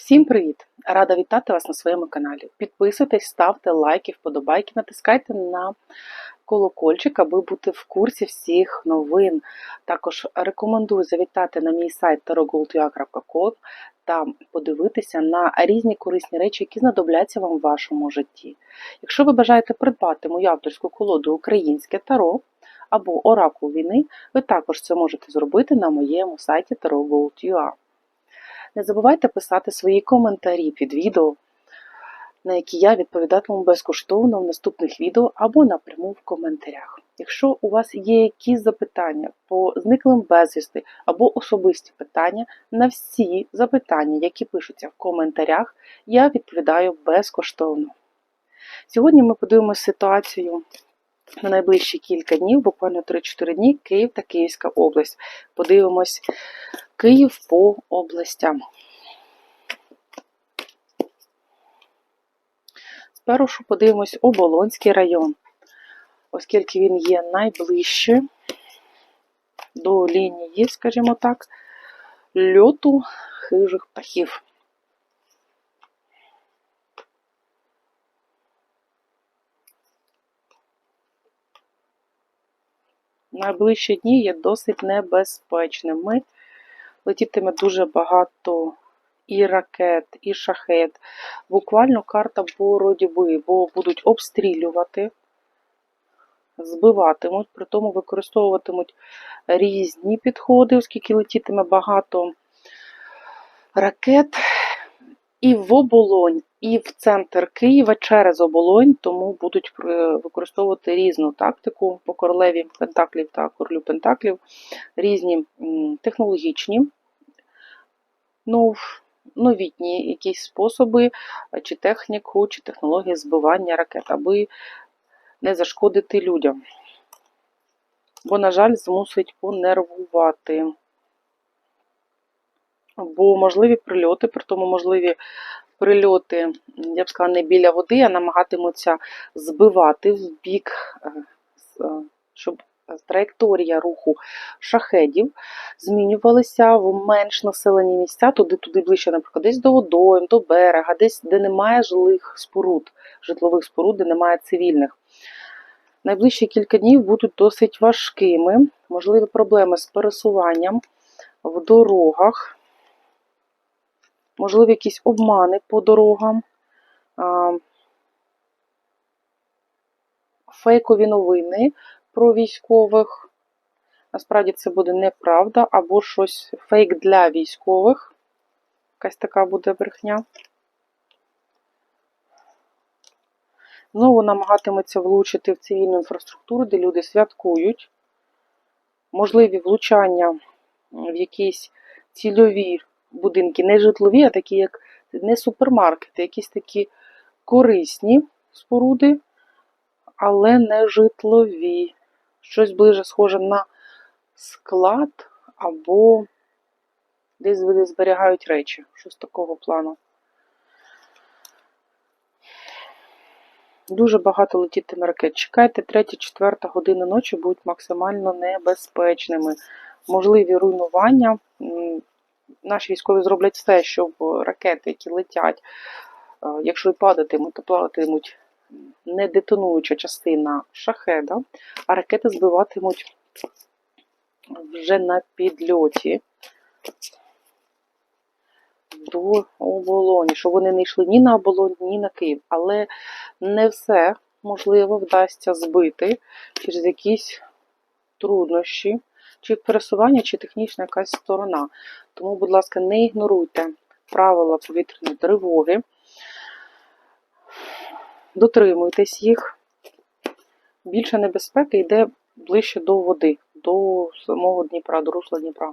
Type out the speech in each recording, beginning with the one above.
Всім привіт! Рада вітати вас на своєму каналі. Підписуйтесь, ставте лайки, вподобайки, натискайте на колокольчик, аби бути в курсі всіх новин. Також рекомендую завітати на мій сайт tarotgoldua.com та подивитися на різні корисні речі, які знадобляться вам в вашому житті. Якщо ви бажаєте придбати мою авторську колоду Українське таро або Оракул війни, ви також це можете зробити на моєму сайті tarotgold.ua. Не забувайте писати свої коментарі під відео, на які я відповідатиму безкоштовно в наступних відео або напряму в коментарях. Якщо у вас є якісь запитання по зниклим безвісти або особисті питання, на всі запитання, які пишуться в коментарях, я відповідаю безкоштовно. Сьогодні ми подивимося ситуацію на найближчі кілька днів, буквально 3-4 дні, Київ та Київська область. Подивимось Київ по областям. Спершу подивимось Оболонський район, оскільки він є найближче до лінії, скажімо так, льоту хижих птахів. Найближчі дні є досить небезпечними. Летітиме дуже багато і ракет, і шахет. Буквально карта боротьби, бо будуть обстрілювати, збиватимуть, при тому використовуватимуть різні підходи, оскільки летітиме багато ракет. І в оболонь, і в центр Києва через оболонь, тому будуть використовувати різну тактику по королеві Пентаклів та королю Пентаклів, різні технологічні, нов, новітні якісь способи, чи техніку, чи технології збивання ракет, аби не зашкодити людям. Бо, на жаль, змусить понервувати. Бо можливі прильоти, при тому можливі прильоти, я б сказала, не біля води, а намагатимуться збивати в бік, щоб траєкторія руху шахедів змінювалися в менш населені місця, туди-туди ближче, наприклад, десь до водойм, до берега, десь, де немає жилих споруд, житлових споруд, де немає цивільних. Найближчі кілька днів будуть досить важкими, можливі проблеми з пересуванням в дорогах, можливі якісь обмани по дорогам, фейкові новини про військових. Насправді це буде неправда, або щось фейк для військових. Якась така буде брехня. Знову намагатиметься влучити в цивільну інфраструктуру, де люди святкують. Можливі влучання в якісь цільові будинки, не житлові, а такі, як не супермаркети, якісь такі корисні споруди, але не житлові. Щось ближе схоже на склад або десь вони зберігають речі. Щось такого плану. Дуже багато летітиме ракет. Чекайте, 3-4 година ночі будуть максимально небезпечними. Можливі руйнування. Наші військові зроблять все, щоб ракети, які летять, якщо і падатимуть, то плаватимуть не детонуюча частина шахеда, а ракети збиватимуть вже на підльоті до оболоні, щоб вони не йшли ні на оболонь, ні на Київ. Але не все можливо вдасться збити через якісь труднощі, чи пересування, чи технічна якась сторона. Тому, будь ласка, не ігноруйте правила повітряної тривоги дотримуйтесь їх. Більше небезпеки йде ближче до води, до самого Дніпра, до русла Дніпра.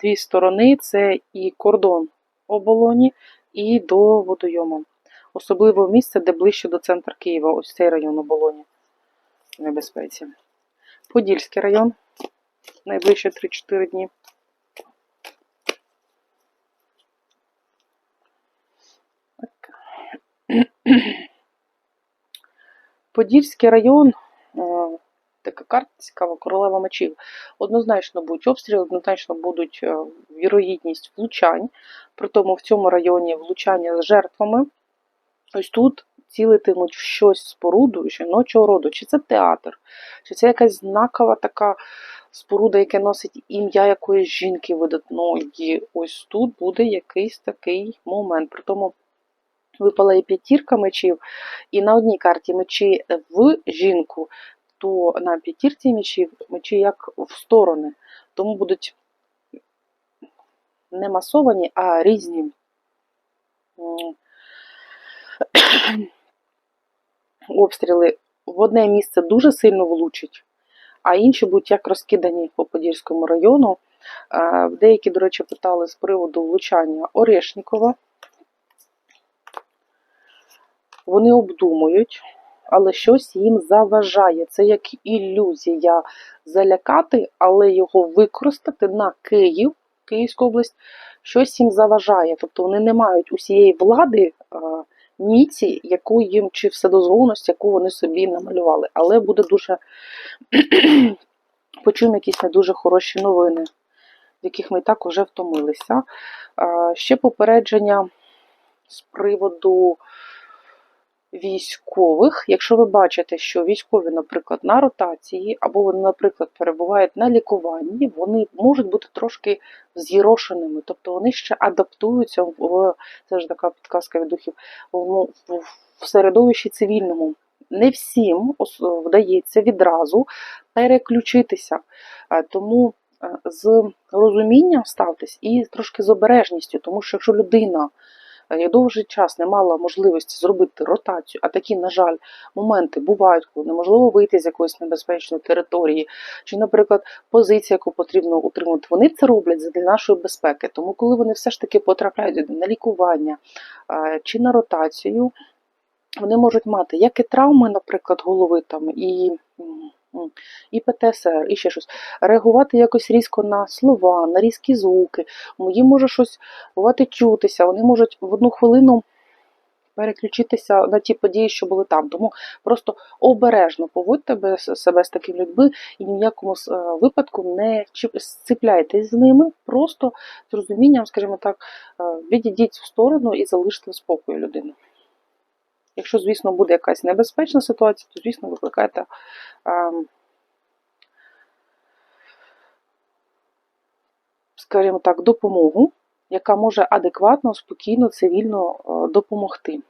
Дві сторони це і кордон оболоні, і до водойому. Особливо місце, де ближче до центру Києва, ось цей район оболоні в небезпеці. Подільський район найближчі 3-4 дні. Подільський район, е, така карта цікава, королева мечів. Однозначно будуть обстріли, однозначно будуть е, вірогідність влучань. При тому в цьому районі влучання з жертвами. Ось тут цілитимуть в щось споруду жіночого роду. Чи це театр, чи це якась знакова така споруда, яка носить ім'я якоїсь жінки видатної. Ось тут буде якийсь такий момент. При тому випала і п'ятірка мечів, і на одній карті мечі в жінку, то на п'ятірці мечів мечі як в сторони. Тому будуть не масовані, а різні обстріли. В одне місце дуже сильно влучить, а інші будуть як розкидані по Подільському району. Деякі, до речі, питали з приводу влучання Орешнікова. Вони обдумують, але щось їм заважає. Це як ілюзія залякати, але його використати на Київ, Київську область, щось їм заважає. Тобто вони не мають усієї влади міці, яку їм чи вседозволеність, яку вони собі намалювали. Але буде дуже почуємо якісь не дуже хороші новини, в яких ми і так вже втомилися. Ще попередження з приводу військових. Якщо ви бачите, що військові, наприклад, на ротації, або вони, наприклад, перебувають на лікуванні, вони можуть бути трошки з'єрошеними, тобто вони ще адаптуються в це ж така підказка від духів в, в, середовищі цивільному. Не всім вдається відразу переключитися. Тому з розумінням ставтесь і трошки з обережністю, тому що якщо людина як довгий час не мала можливості зробити ротацію, а такі, на жаль, моменти бувають, коли неможливо вийти з якоїсь небезпечної території, чи, наприклад, позиція, яку потрібно утримувати, вони це роблять для нашої безпеки. Тому, коли вони все ж таки потрапляють на лікування чи на ротацію, вони можуть мати як і травми, наприклад, голови там, і, і ПТСР, і ще щось. Реагувати якось різко на слова, на різкі звуки. Їм може щось бувати чутися, вони можуть в одну хвилину переключитися на ті події, що були там. Тому просто обережно поводьте себе з такими людьми і в якому е, випадку не сцепляйтесь з ними, просто з розумінням, скажімо так, е, відійдіть в сторону і залиште в спокою людину. Якщо, звісно, буде якась небезпечна ситуація, то, звісно, викликайте ем, скажімо так, допомогу, яка може адекватно, спокійно, цивільно е, допомогти.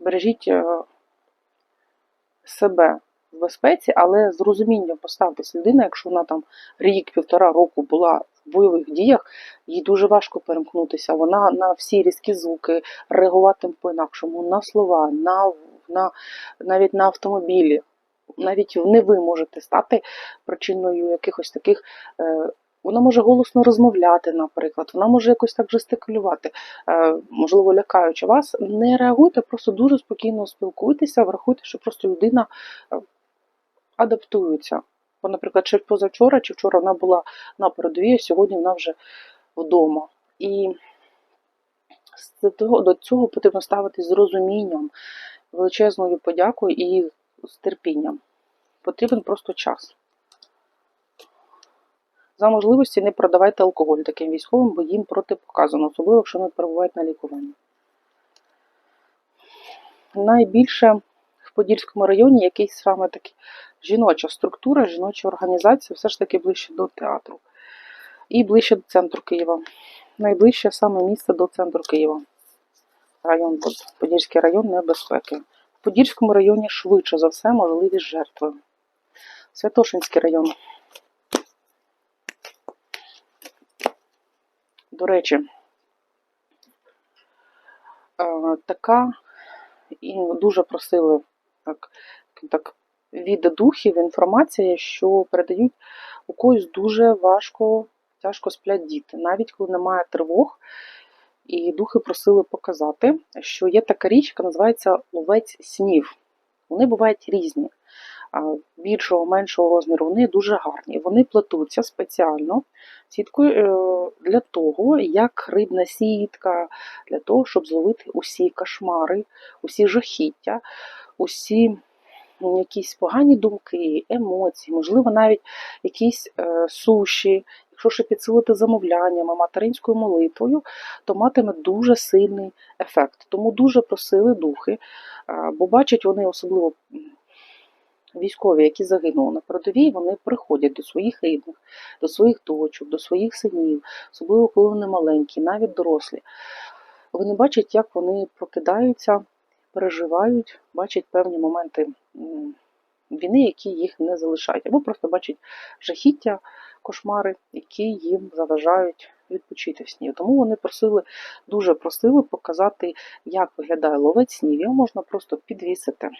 Бережіть е, себе в безпеці, але з розумінням поставтесь людина, якщо вона там рік-півтора року була бойових діях, їй дуже важко перемкнутися. Вона на всі різкі звуки реагуватиме по-інакшому, на слова, на, на, навіть на автомобілі. Навіть не ви можете стати причиною якихось таких. Е, вона може голосно розмовляти, наприклад, вона може якось так жестикулювати, е, можливо, лякаючи вас. Не реагуйте, просто дуже спокійно спілкуйтеся, врахуйте, що просто людина е, адаптується. Бо, наприклад, чи позавчора, чи вчора вона була на передовій, а сьогодні вона вже вдома. І до цього потрібно ставитись з розумінням, величезною подякою і з терпінням. Потрібен просто час. За можливості не продавайте алкоголь таким військовим, бо їм протипоказано, особливо, якщо вони перебувають на лікуванні. Найбільше в Подільському районі якийсь саме такий жіноча структура, жіноча організація, все ж таки ближче до театру. І ближче до центру Києва. Найближче саме місце до центру Києва. Район Под- Подільський район небезпеки. В Подільському районі швидше за все можливість жертви. Святошинський район. До речі, е, така і дуже просили так, так, від духів інформація, що передають у когось дуже важко, тяжко сплять діти, навіть коли немає тривог. І духи просили показати, що є така річ, яка називається ловець снів. Вони бувають різні, більшого, меншого розміру. Вони дуже гарні. Вони плетуться спеціально сіткою е, для того, як рибна сітка, для того, щоб зловити усі кошмари, усі жахіття, усі якісь погані думки, емоції, можливо, навіть якісь е, суші, якщо ще підсилити замовляннями, материнською молитвою, то матиме дуже сильний ефект. Тому дуже просили духи, бо бачать вони особливо військові, які загинули на передовій, вони приходять до своїх рідних, до своїх дочок, до своїх синів, особливо коли вони маленькі, навіть дорослі. Вони бачать, як вони прокидаються, переживають, бачать певні моменти війни, які їх не залишають, або просто бачать жахіття, кошмари, які їм заважають відпочити в сні. Тому вони просили, дуже просили показати, як виглядає ловець снів. Його можна просто підвісити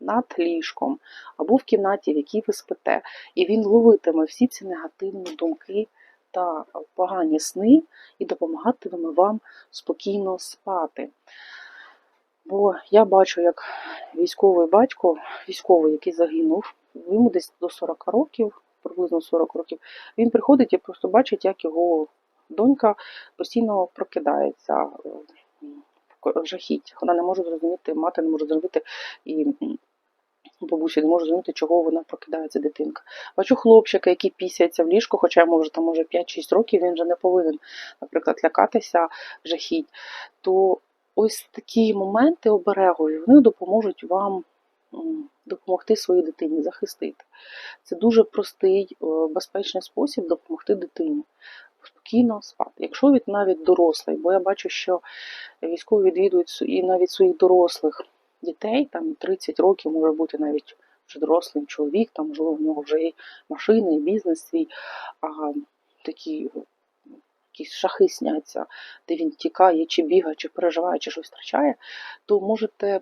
над ліжком або в кімнаті, в якій ви спите, і він ловитиме всі ці негативні думки та погані сни і допомагатиме вам спокійно спати. Бо я бачу, як військовий батько, військовий, який загинув, йому десь до 40 років, приблизно 40 років, він приходить і просто бачить, як його донька постійно прокидається е, в жахіть. Вона не може зрозуміти, мати не може зрозуміти і бабуся не може зрозуміти, чого вона прокидається дитинка. Бачу хлопчика, який пісяється в ліжку, хоча йому вже там може 5-6 років, він вже не повинен, наприклад, лякатися жахіть. То ось такі моменти оберегові вони допоможуть вам допомогти своїй дитині захистити. Це дуже простий, е, безпечний спосіб допомогти дитині. Спокійно спати. Якщо від навіть дорослий, бо я бачу, що військові відвідують і навіть своїх дорослих дітей, там 30 років може бути навіть вже дорослий чоловік, там можливо в нього вже є машина, і бізнес свій, а такі якісь шахи сняться, де він тікає, чи бігає, чи переживає, чи щось втрачає, то можете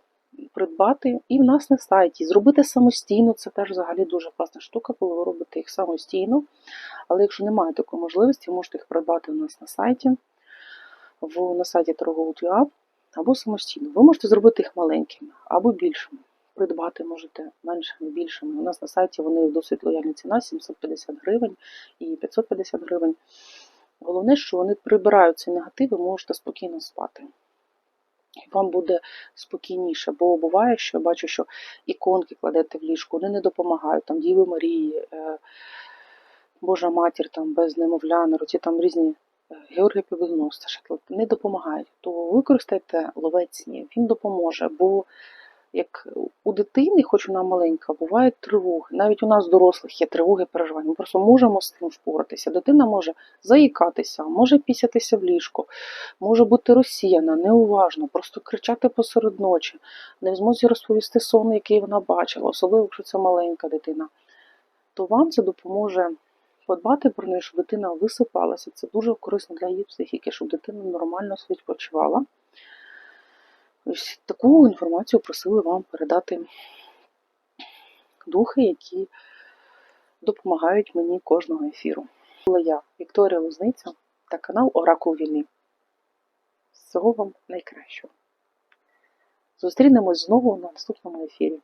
придбати і в нас на сайті. Зробити самостійно, це теж взагалі дуже класна штука, коли ви робите їх самостійно. Але якщо немає такої можливості, ви можете їх придбати у нас на сайті, в, на сайті торгову.ua або самостійно. Ви можете зробити їх маленькими або більшими. Придбати можете меншими, більшими. У нас на сайті вони досить лояльні ціна 750 гривень і 550 гривень. Головне, що вони прибирають ці негативи, можете спокійно спати. І вам буде спокійніше, бо буває, що я бачу, що іконки кладете в ліжку, вони не допомагають. Там Діви Марії, е, Божа матір там без немовля, на руці там різні е, Георгій Побідоносця, не допомагають. То використайте ловець снів, він допоможе, бо як у дитини, хоч вона маленька, бувають тривоги. Навіть у нас дорослих є тривоги, переживання. Ми просто можемо з цим впоратися. Дитина може заїкатися, може пісятися в ліжку, може бути розсіяна, неуважно, просто кричати посеред ночі, не в змозі розповісти сон, який вона бачила, особливо, якщо це маленька дитина. То вам це допоможе подбати про неї, щоб дитина висипалася. Це дуже корисно для її психіки, щоб дитина нормально відпочивала. Ось таку інформацію просили вам передати духи, які допомагають мені кожного ефіру. Була я, Вікторія Лузниця та канал Оракул Війни. Всього вам найкращого. Зустрінемось знову на наступному ефірі.